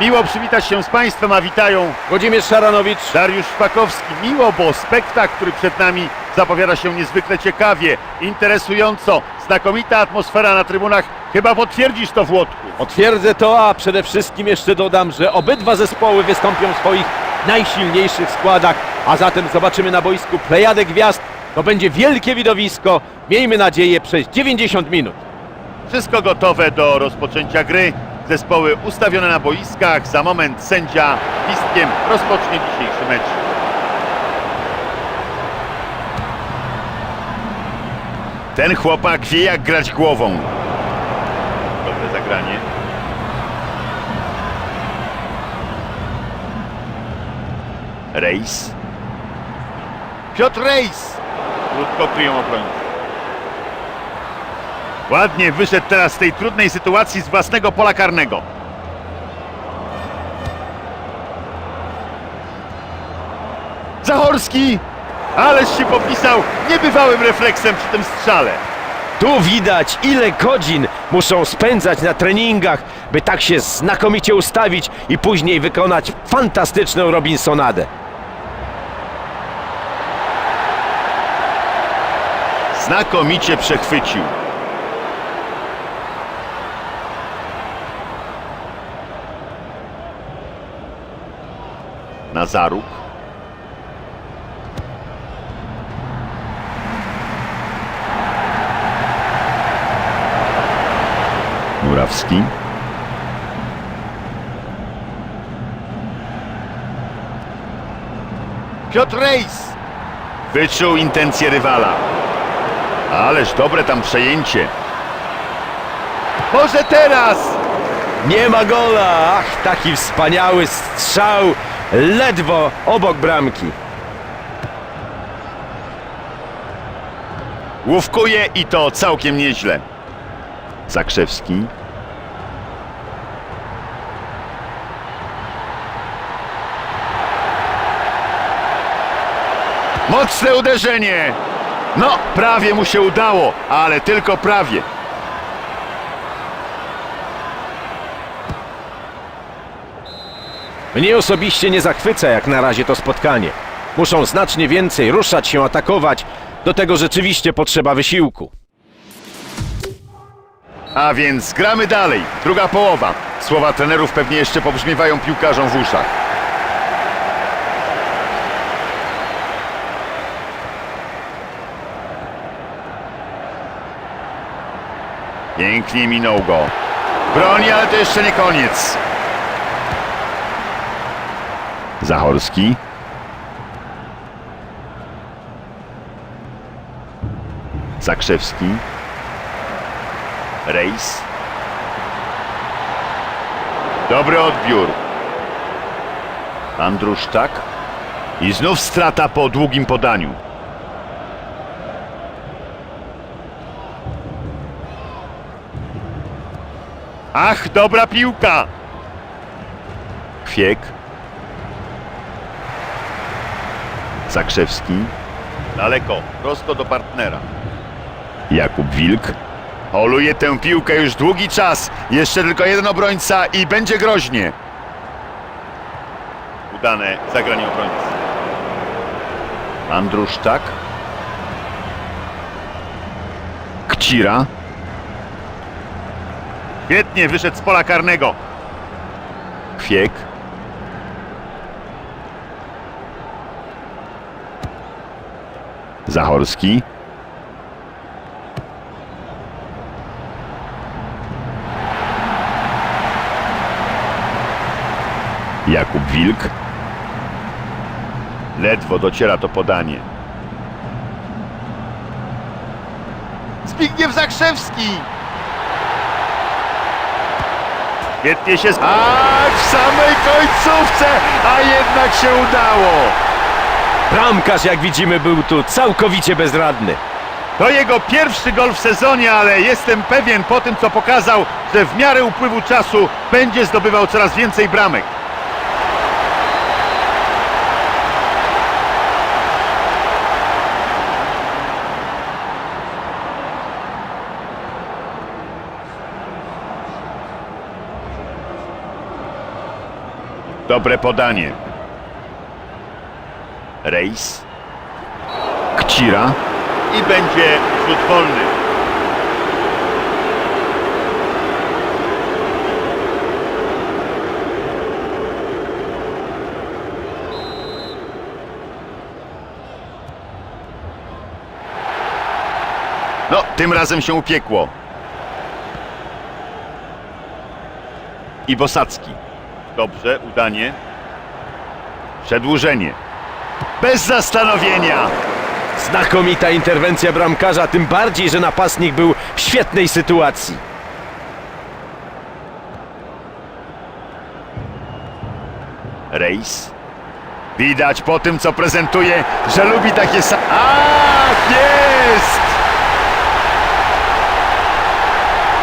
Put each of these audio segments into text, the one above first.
Miło przywitać się z Państwem, a witają Włodzimierz Szaranowicz. Dariusz Szpakowski. Miło, bo spektakl, który przed nami zapowiada się niezwykle ciekawie, interesująco. Znakomita atmosfera na trybunach. Chyba potwierdzisz to, Włodku. Potwierdzę to, a przede wszystkim jeszcze dodam, że obydwa zespoły wystąpią w swoich najsilniejszych składach, a zatem zobaczymy na boisku plejadę gwiazd. To będzie wielkie widowisko. Miejmy nadzieję przez 90 minut. Wszystko gotowe do rozpoczęcia gry. Zespoły ustawione na boiskach. Za moment sędzia listkiem rozpocznie dzisiejszy mecz. Ten chłopak wie jak grać głową. Dobre zagranie. Rejs. Piotr Rejs. Krótko kryją obrońcy. Ładnie wyszedł teraz z tej trudnej sytuacji z własnego pola karnego. Zachorski! Ależ się popisał niebywałym refleksem przy tym strzale. Tu widać, ile godzin muszą spędzać na treningach, by tak się znakomicie ustawić i później wykonać fantastyczną Robinsonadę. Znakomicie przechwycił. Nazaruk. Murawski. Piotr Rejs. Wyczuł intencje rywala. Ależ dobre tam przejęcie. Może teraz! Nie ma gola! Ach, taki wspaniały strzał, ledwo obok bramki. Łówkuje i to całkiem nieźle. Zakrzewski. Mocne uderzenie! No, prawie mu się udało, ale tylko prawie. Mnie osobiście nie zachwyca jak na razie to spotkanie. Muszą znacznie więcej ruszać się, atakować. Do tego rzeczywiście potrzeba wysiłku. A więc gramy dalej. Druga połowa. Słowa trenerów pewnie jeszcze pobrzmiewają piłkarzom w uszach. Pięknie minął go. Broni, ale to jeszcze nie koniec. Zachorski. Zakrzewski. Rejs. Dobry odbiór. Andruszczak. I znów strata po długim podaniu. Ach, dobra piłka! Kwiek. Zakrzewski. Daleko, prosto do partnera. Jakub Wilk. Holuje tę piłkę już długi czas. Jeszcze tylko jeden obrońca i będzie groźnie. Udane zagranie obrońcy. Andruszczak. Kcira. Świetnie wyszedł z pola karnego. Kwiek. Zachorski. Jakub Wilk. Ledwo dociera to podanie. Zbigniew Zakrzewski! Świetnie się... A w samej końcówce! A jednak się udało! Bramkarz, jak widzimy, był tu całkowicie bezradny. To jego pierwszy gol w sezonie, ale jestem pewien po tym, co pokazał, że w miarę upływu czasu będzie zdobywał coraz więcej bramek. Dobre podanie. Rejs. Kcira. I będzie rzut wolny. No, tym razem się upiekło. I Bosacki. Dobrze, udanie. Przedłużenie. Bez zastanowienia. Znakomita interwencja bramkarza, tym bardziej, że napastnik był w świetnej sytuacji. Rejs. Widać po tym, co prezentuje, że lubi takie sa... A, jest!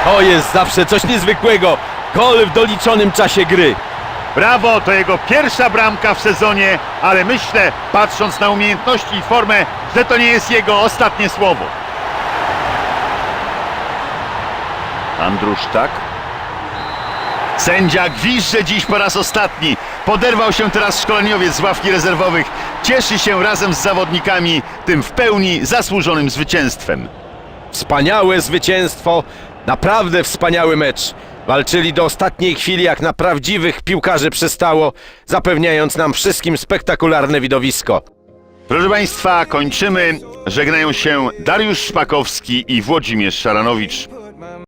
To jest zawsze coś niezwykłego. Gol w doliczonym czasie gry. Brawo, to jego pierwsza bramka w sezonie, ale myślę, patrząc na umiejętności i formę, że to nie jest jego ostatnie słowo. Andruszczak. Sędzia gwizdże dziś po raz ostatni. Poderwał się teraz szkoleniowiec z ławki rezerwowych. Cieszy się razem z zawodnikami tym w pełni zasłużonym zwycięstwem. Wspaniałe zwycięstwo, naprawdę wspaniały mecz. Walczyli do ostatniej chwili jak na prawdziwych piłkarzy przystało, zapewniając nam wszystkim spektakularne widowisko. Proszę Państwa, kończymy. Żegnają się Dariusz Szpakowski i Włodzimierz Szaranowicz.